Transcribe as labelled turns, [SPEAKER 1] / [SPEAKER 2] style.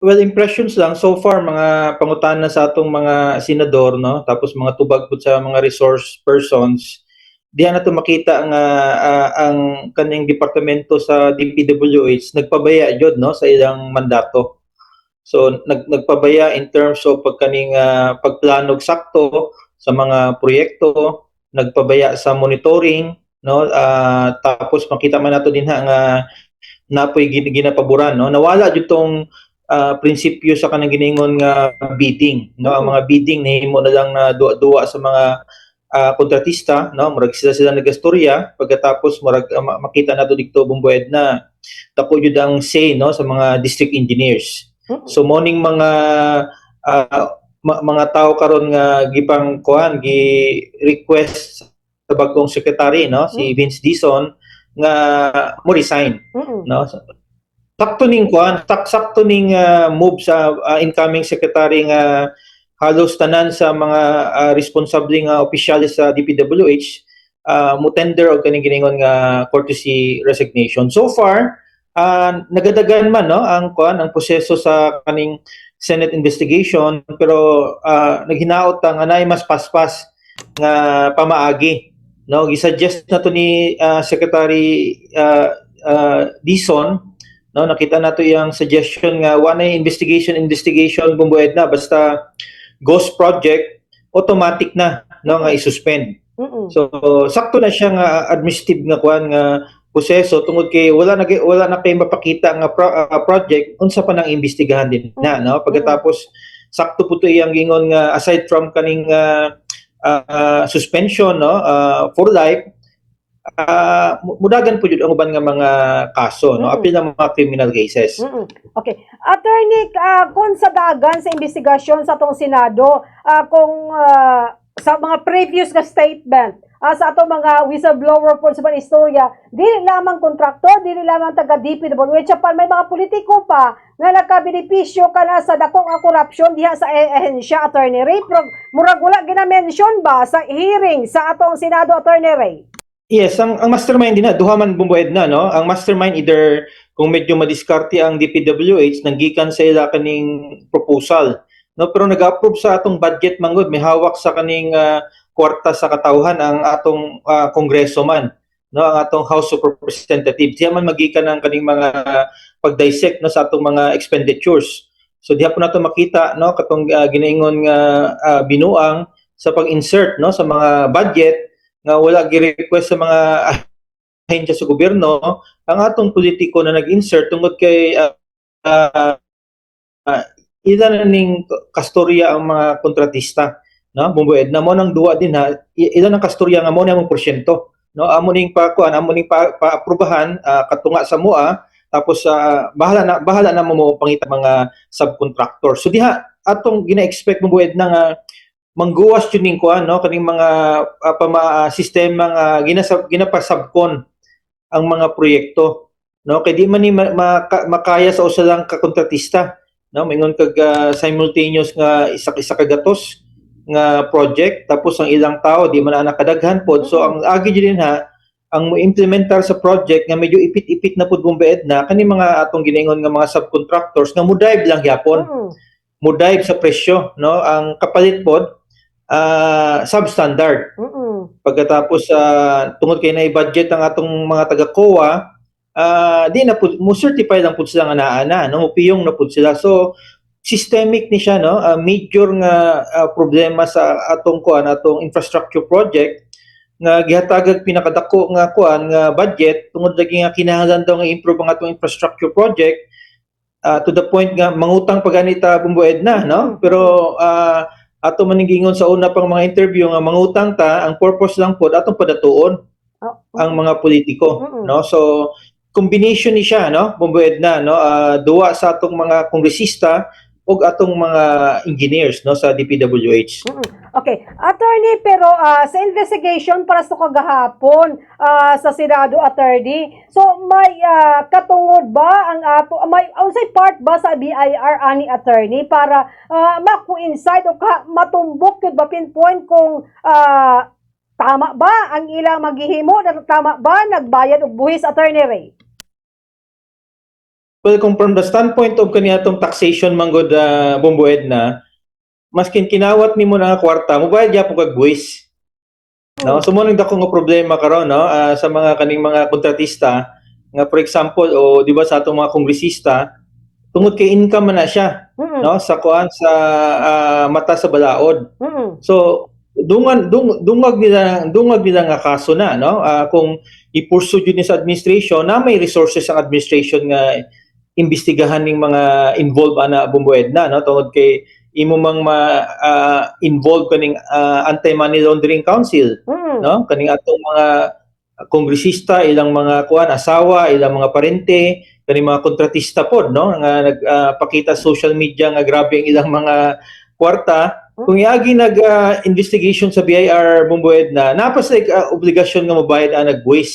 [SPEAKER 1] Well, impressions lang. So far mga pangutana sa atong mga senador no? Tapos mga tubag pud sa mga resource persons diha na makita ah, ang kaning departamento sa DPWH nagpabaya jud no? Sa ilang mandato. So nag nagpabaya in terms of pagkaning ah, pagplano og sakto sa mga proyekto, nagpabaya sa monitoring no? Ah, tapos makita man nato dinha nga napoy gin- ginapaboran no? Nawala jud tong ah, prinsipyo sa kanang giningon nga bidding no? Ang mga bidding nahimo na lang na duwa-duwa sa mga ah, kontratista no? Murag sila sila nagastorya pagkatapos murag ma- makita nato dito bumbued na. Dako jud ang say no? Sa mga district engineers. So morning mga ma- mga tao karon nga gipang kuan gi request sa bagong secretary no? Si Vince Dison nga mo resign
[SPEAKER 2] Mm-mm.
[SPEAKER 1] no sakto ning kuan sak sakto ning ah, move sa ah, incoming secretary nga halos tanan sa mga uh, responsable nga opisyalis sa DPWH uh, mo tender og kaning giningon nga courtesy resignation. So far ah, nagadagan man no ang kuan ang proseso sa kaning Senate investigation pero ah, naghinaot ang anay mas paspas nga pamaagi no. Gisuggest na to ni ah, Secretary ah, ah, Dison no nakita nato yung suggestion nga wala investigation investigation bumbued na. Basta ghost project automatic na no nga i-suspend.
[SPEAKER 2] Mm-mm.
[SPEAKER 1] so sakto na siya nga administrative nga kuan nga proseso. Tungod kay wala na wala na kay mapakita nga pro- ah, project unsa pa nang imbestigahan din na no? Pagkatapos sakto po to iyang gingon nga aside from kaning ah, ah, suspension no ah, for life mu- mudagan po jud ang uban nga mga kaso no
[SPEAKER 2] Mm.
[SPEAKER 1] apil ng mga criminal cases
[SPEAKER 2] Mm-mm. Okay. Attorney, ah, kung sa dagan sa investigasyon sa atong Senado, ah, kung ah, sa mga previous na statement ah, sa atong mga whistleblower po sa istorya, dili lamang kontraktor, dili lamang taga DPWH, pa may mga politiko pa nga nagkabenepisyo ka na sa dakong ang korupsyon diha sa eh- ehensya, Attorney Ray. Murag wala gina-mention ba sa hearing sa atong Senado, Attorney Ray?
[SPEAKER 1] Yes, ang, ang mastermind din na, duha man bumbued na, no? Ang mastermind either kung medyo madiskarte ang DPWH, nanggikan sa ila kaning proposal. No, pero nag-approve sa atong budget manggod, may hawak sa kaning ah, kwarta sa katawhan ang atong ah, kongresoman, no? Ang atong House of Representatives. Diya man magikan ang kaning mga pag-dissect no sa atong mga expenditures. So diha po nato makita no katong ah, ginaingon nga ah, binuang sa pag-insert no sa mga budget nga wala gi-request sa mga ahensya sa gobyerno ang atong politiko na nag-insert tungod kay uh, uh, uh, ilan na ning kastorya ang mga kontratista no? Bumbued na mo nang duwa din ha? I- ilan ang kastorya nga mo na mong porsyento no? Amo ning pa kuan amo ning pa, paaprubahan ah, katunga sa mua tapos ah, bahala na bahala na mo pangita mga subcontractor so diha atong gina-expect bumbued na nga mangguwas yun ning kuan no? Kaning mga ah, pama ah, sistema nga ginasab ginapasabkon ang mga proyekto no? Kay di man ni ma- maka- makaya sa usa lang ka kontratista no? Mingon kag ah, simultaneous nga isa isa ka gatos nga project tapos ang ilang tao di man ana kadaghan pod. So ang agi din ha ang mo implementar sa project nga medyo ipit-ipit na pud bumbeed na kani mga atong giningon nga mga subcontractors nga mudive lang gyapon
[SPEAKER 2] Mm.
[SPEAKER 1] mudive sa presyo no? Ang kapalit pod ah, substandard.
[SPEAKER 2] Mm-mm.
[SPEAKER 1] pagkatapos sa tungod kay na budget ang atong mga taga COA ah, di na pud mo certify lang pud sila nga naa na no piyong na pud sila. So systemic ni siya no? Ah, major nga ah, problema sa atong kuan atong infrastructure project nga gihatagag pinakadako nga kuan nga budget tungod lagi nga kinahanglan daw nga improve ang atong infrastructure project ah, to the point nga mangutang pa ganita bumbued na no? Pero ah, ato maningingon sa una pang mga interview nga mangutang ta ang purpose lang pod atong padatuon
[SPEAKER 2] Oh,
[SPEAKER 1] ang mga politiko no? So combination ni siya no? Bumbued na no? Ah, duwa sa atong mga kongresista ug atong mga engineers no sa DPWH
[SPEAKER 2] Okay, attorney, pero ah, sa investigation para sa kagahapon ah, sa Senado attorney, so may ah, katungod ba ang ato may unsay part ba sa BIR ani attorney para uh, maku-insight o ka, matumbok yun ba pinpoint kung ah, tama ba ang ilang maghihimo tama ba nagbayad og buhis attorney Ray?
[SPEAKER 1] Well, kung from the standpoint of kaniatong taxation manggod uh, bumbued na, maskin kinawat nimo na nga kwarta, mubayad ya po kag buwis. No, so mo nang dako nga problema karon no ah, sa mga kaning mga kontratista nga for example o di ba sa atong mga kongresista tungod kay income man na siya
[SPEAKER 2] Mm-mm.
[SPEAKER 1] no sa kuan sa ah, mata sa balaod.
[SPEAKER 2] Mm-mm.
[SPEAKER 1] So dungan dung, dungag nila dungag nila nga kaso na no Ah, kung i-pursue ni sa administration na may resources ang administration nga imbestigahan ning mga involved ana bumbued na no? Tungod kay imo mang ma ah, involved kaning ah, anti-money laundering council
[SPEAKER 2] Mm-mm.
[SPEAKER 1] no? Kaning atong mga kongresista ilang mga kuan asawa ilang mga parente kaning mga kontratista pod no? Nga nagpakita social media nga grabe ang ilang mga kwarta. Kung iagi nag ah, investigation sa BIR Bumbued na napas like ah, obligasyon nga mobayad ang nagbuwis